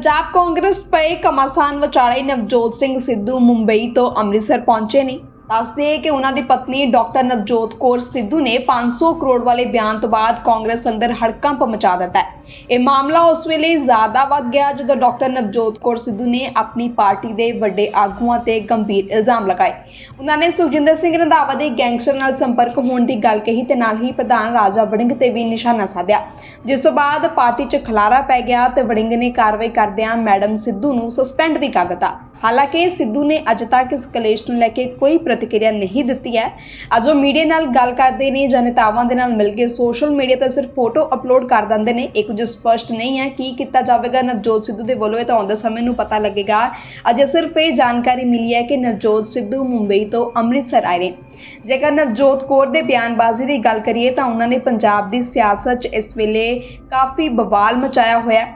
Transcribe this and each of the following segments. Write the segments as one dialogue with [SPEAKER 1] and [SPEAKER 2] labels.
[SPEAKER 1] ਪੰਜਾਬ ਕਾਂਗਰਸ ਪਏ ਕਮਾਸਾਨ ਵਿਚਾਲੇ ਨਵਜੋਤ ਸਿੰਘ ਸਿੱਧੂ ਮੁੰਬਈ ਤੋਂ ਅੰਮ੍ਰਿਤਸਰ ਪਹੁੰਚੇ ਨੇ। ਦੱਸਦੇ ਕਿ ਉਹਨਾਂ ਦੀ ਪਤਨੀ ਡਾਕਟਰ ਨਵਜੋਤ ਕੌਰ ਸਿੱਧੂ ਨੇ 500 ਕਰੋੜ ਵਾਲੇ ਬਿਆਨ ਤੋਂ ਬਾਅਦ ਕਾਂਗਰਸ ਅੰਦਰ ਹੜਕੰਪ ਮਚਾ ਦਿੱਤਾ ਹੈ। ਇਹ ਮਾਮਲਾ ਉਸ ਵੇਲੇ ਜ਼ਿਆਦਾ ਵੱਧ ਗਿਆ ਜਦੋਂ ਡਾਕਟਰ ਨਵਜੋਤ ਕੌਰ ਸਿੱਧੂ ਨੇ ਆਪਣੀ ਪਾਰਟੀ ਦੇ ਵੱਡੇ ਆਗੂਆਂ ਤੇ ਗੰਭੀਰ ਇਲਜ਼ਾਮ ਲਗਾਏ। ਉਹਨਾਂ ਨੇ ਸੁਖਜਿੰਦਰ ਸਿੰਘ ਰੰਧਾਵਾ ਦੇ ਗੈਂਗਸਟਰ ਨਾਲ ਸੰਪਰਕ ਹੋਣ ਦੀ ਗੱਲ ਕਹੀ ਤੇ ਨਾਲ ਹੀ ਪ੍ਰਧਾਨ ਰਾਜਾ ਵੜਿੰਗ ਤੇ ਵੀ ਨਿਸ਼ਾਨਾ ਸਾਧਿਆ। ਜਿਸ ਤੋਂ ਬਾਅਦ ਪਾਰਟੀ 'ਚ ਖਲਾਰਾ ਪੈ ਗਿਆ ਤੇ ਵੜਿੰਗ ਨੇ ਕਾਰਵਾਈ ਕਰਦਿਆਂ ਮੈਡਮ ਸਿੱਧੂ ਨੂੰ ਸਸਪੈਂਡ ਵੀ ਕਰ ਦਿੱਤਾ। ਹਾਲਾਂਕਿ ਸਿੱਧੂ ਨੇ ਅੱਜ ਤੱਕ ਇਸ ਕਲੇਸ਼ ਨੂੰ ਲੈ ਕੇ ਕੋਈ ਪ੍ਰਤੀਕਿਰਿਆ ਨਹੀਂ ਦਿੱਤੀ ਹੈ। ਅੱਜ ਉਹ ਮੀਡੀਆ ਨਾਲ ਗੱਲ ਕਰਦੇ ਨੇ ਜਾਂ ਨੇਤਾਵਾਂ ਦੇ ਨਾਲ ਮਿਲ ਕੇ ਸੋਸ਼ਲ ਮੀਡੀਆ ਤੇ ਸਿਰਫ ਫੋਟੋ ਅਪਲੋਡ ਕਰ ਦਿੰਦੇ ਨੇ। ਇਹ ਕੁਝ ਸਪਸ਼ਟ ਨਹੀਂ ਹੈ ਕੀ ਕੀਤਾ ਜਾਵੇਗਾ। ਨਵਜੋਤ ਸਿੱਧੂ ਦੇ ਵੱਲੋਂ ਇਹ ਤਾਂ ਆਉਂਦੇ ਸਮੇਂ ਨੂੰ ਪਤਾ ਲੱਗੇਗਾ। ਅਜੇ ਸਿਰਫ ਇਹ ਜਾਣਕਾਰੀ ਮਿਲੀ ਹੈ ਕਿ ਨਵਜੋਤ ਸਿੱਧੂ ਮੁੰਬਈ ਤੋਂ ਅੰਮ੍ਰਿਤਸਰ ਆਏ ਨੇ। ਜੇਕਰ ਨਵਜੋਤ ਕੌਰ ਦੇ ਬਿਆਨਬਾਜ਼ੀ ਦੀ ਗੱਲ ਕਰੀਏ ਤਾਂ ਉਹਨਾਂ ਨੇ ਪੰਜਾਬ ਦੀ ਸਿਆਸਤ 'ਚ ਇਸ ਵੇਲੇ ਕਾਫੀ ਬਵਾਲ ਮਚਾਇਆ ਹੋਇਆ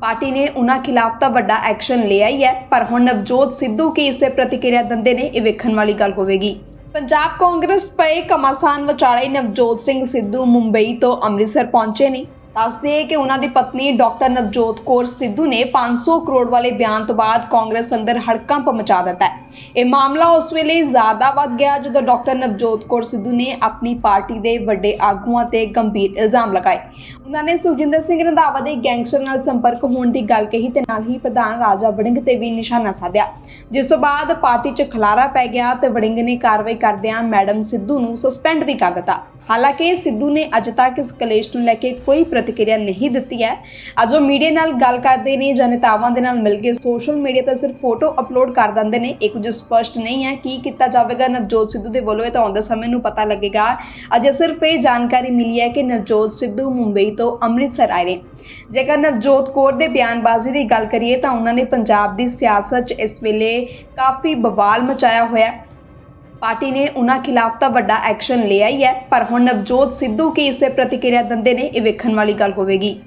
[SPEAKER 1] ਪਾਰਟੀ ਨੇ ਉਹਨਾਂ ਖਿਲਾਫ ਤਾਂ ਵੱਡਾ ਐਕਸ਼ਨ ਲਿਆ ਹੀ ਹੈ, ਪਰ ਹੁਣ ਨਵਜੋਤ ਸਿੱਧੂ ਕੀ ਇਸ ਤੇ ਪ੍ਰਤੀਕਿਰਿਆ ਦਿੰਦੇ ਨੇ, ਇਹ ਵੇਖਣ ਵਾਲੀ ਗੱਲ ਹੋਵੇਗੀ। ਪੰਜਾਬ ਕਾਂਗਰਸ ਪਏ ਕਮਾਸਾਨ ਵਿਚਾਲੇ ਨਵਜੋਤ ਸਿੰਘ ਸਿੱਧੂ ਮੁੰਬਈ ਤੋਂ ਅੰਮ੍ਰਿਤਸਰ ਪਹੁੰਚੇ ਨੇ। ਦੱਸਦੇ ਕਿ ਉਹਨਾਂ ਦੀ ਪਤਨੀ ਡਾਕਟਰ ਨਵਜੋਤ ਕੌਰ ਸਿੱਧੂ ਨੇ 500 ਕਰੋੜ ਵਾਲੇ ਬਿਆਨ ਤੋਂ ਬਾਅਦ ਕਾਂਗਰਸ ਅੰਦਰ ਹੜਕੰਪ ਮਚਾ ਦਿੱਤਾ ਹੈ। ਇਹ ਮਾਮਲਾ ਉਸ ਵੇਲੇ ਜ਼ਿਆਦਾ ਵੱਧ ਗਿਆ ਜਦੋਂ ਡਾਕਟਰ ਨਵਜੋਤ ਕੌਰ ਸਿੱਧੂ ਨੇ ਆਪਣੀ ਪਾਰਟੀ ਦੇ ਵੱਡੇ ਆਗੂਆਂ ਤੇ ਗੰਭੀਰ ਇਲਜ਼ਾਮ ਲਗਾਏ। ਉਹਨਾਂ ਨੇ ਸੁਖਜਿੰਦਰ ਸਿੰਘ ਰੰਧਾਵਾ ਦੇ ਗੈਂਗਸਟਰ ਨਾਲ ਸੰਪਰਕ ਹੋਣ ਦੀ ਗੱਲ ਕਹੀ ਤੇ ਨਾਲ ਹੀ ਪ੍ਰਧਾਨ ਰਾਜਾ ਵੜਿੰਗ ਤੇ ਵੀ ਨਿਸ਼ਾਨਾ ਸਾਧਿਆ। ਜਿਸ ਤੋਂ ਬਾਅਦ ਪਾਰਟੀ 'ਚ ਖਲਾਰਾ ਪੈ ਗਿਆ ਤੇ ਵੜਿੰਗ ਨੇ ਕਾਰਵਾਈ ਕਰਦਿਆਂ ਮੈਡਮ ਸਿੱਧੂ ਨੂੰ ਸਸਪੈਂਡ ਵੀ ਕਰ ਦਿੱਤਾ। ਹਾਲਾਂਕਿ ਸਿੱਧੂ ਨੇ ਅੱਜ ਤੱਕ ਇਸ ਕਲੇਸ਼ ਨੂੰ ਲੈ ਕੇ ਕੋਈ ਪ੍ਰਤੀਕਿਰਿਆ ਨਹੀਂ ਦਿੱਤੀ ਹੈ। ਅੱਜ ਉਹ ਮੀਡੀਆ ਨਾਲ ਗੱਲ ਕਰਦੇ ਨੇ ਜਾਂ ਨੇਤਾਵਾਂ ਦੇ ਨਾਲ ਮਿਲ ਕੇ ਸੋਸ਼ਲ ਮੀਡੀਆ ਤੇ ਸਿਰਫ ਫੋਟੋ ਅਪਲੋਡ ਕਰ ਦਿੰਦੇ ਨੇ। ਇਹ ਕੁਝ ਸਪਸ਼ਟ ਨਹੀਂ ਹੈ ਕੀ ਕੀਤਾ ਜਾਵੇਗਾ। ਨਵਜੋਤ ਸਿੱਧੂ ਦੇ ਵੱਲੋਂ ਇਹ ਤਾਂ ਆਉਂਦੇ ਸਮੇਂ ਨੂੰ ਪਤਾ ਲੱਗੇਗਾ। ਅਜੇ ਸਿਰਫ ਇਹ ਜਾਣਕਾਰੀ ਮਿਲੀ ਹੈ ਕਿ ਨਵਜੋਤ ਸਿੱਧੂ ਮੁੰਬਈ ਤੋਂ ਅੰਮ੍ਰਿਤਸਰ ਆਏ ਨੇ। ਜੇਕਰ ਨਵਜੋਤ ਕੌਰ ਦੇ ਬਿਆਨਬਾਜ਼ੀ ਦੀ ਗੱਲ ਕਰੀਏ ਤਾਂ ਉਹਨਾਂ ਨੇ ਪੰਜਾਬ ਦੀ ਸਿਆਸਤ 'ਚ ਇਸ ਵੇਲੇ ਕਾਫੀ ਬਵਾਲ ਮਚਾਇਆ ਹੋਇਆ ਪਾਰਟੀ ਨੇ ਉਹਨਾਂ ਖਿਲਾਫ ਤਾਂ ਵੱਡਾ ਐਕਸ਼ਨ ਲਿਆ ਹੀ ਹੈ, ਪਰ ਹੁਣ ਨਵਜੋਤ ਸਿੱਧੂ ਕੀ ਇਸ ਤੇ ਪ੍ਰਤੀਕਿਰਿਆ ਦਿੰਦੇ ਨੇ, ਇਹ ਵੇਖਣ ਵਾਲੀ ਗੱਲ ਹੋਵੇਗੀ।